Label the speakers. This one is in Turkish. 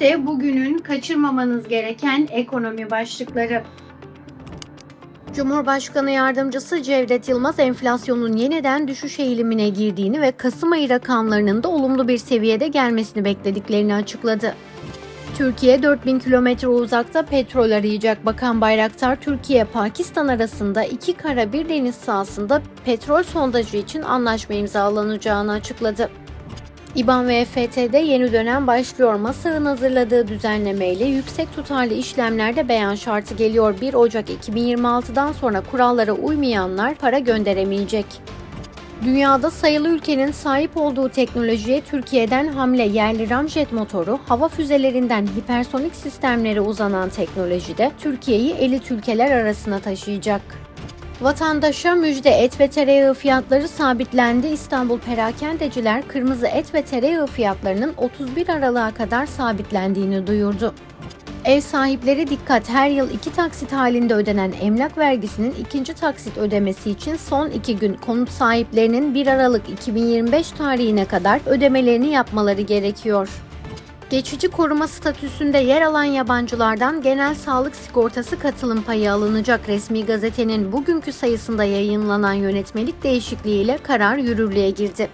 Speaker 1: İşte bugünün kaçırmamanız gereken ekonomi başlıkları.
Speaker 2: Cumhurbaşkanı Yardımcısı Cevdet Yılmaz enflasyonun yeniden düşüş eğilimine girdiğini ve Kasım ayı rakamlarının da olumlu bir seviyede gelmesini beklediklerini açıkladı. Türkiye 4000 kilometre uzakta petrol arayacak. Bakan Bayraktar, Türkiye-Pakistan arasında iki kara bir deniz sahasında petrol sondajı için anlaşma imzalanacağını açıkladı. İBAN ve EFT'de yeni dönem başlıyor. Masa'nın hazırladığı düzenlemeyle yüksek tutarlı işlemlerde beyan şartı geliyor. 1 Ocak 2026'dan sonra kurallara uymayanlar para gönderemeyecek. Dünyada sayılı ülkenin sahip olduğu teknolojiye Türkiye'den hamle yerli ramjet motoru, hava füzelerinden hipersonik sistemlere uzanan teknolojide Türkiye'yi elit ülkeler arasına taşıyacak. Vatandaşa müjde et ve tereyağı fiyatları sabitlendi. İstanbul perakendeciler kırmızı et ve tereyağı fiyatlarının 31 Aralık'a kadar sabitlendiğini duyurdu. Ev sahipleri dikkat her yıl iki taksit halinde ödenen emlak vergisinin ikinci taksit ödemesi için son iki gün konut sahiplerinin 1 Aralık 2025 tarihine kadar ödemelerini yapmaları gerekiyor. Geçici koruma statüsünde yer alan yabancılardan genel sağlık sigortası katılım payı alınacak. Resmi gazetenin bugünkü sayısında yayınlanan yönetmelik değişikliğiyle karar yürürlüğe girdi.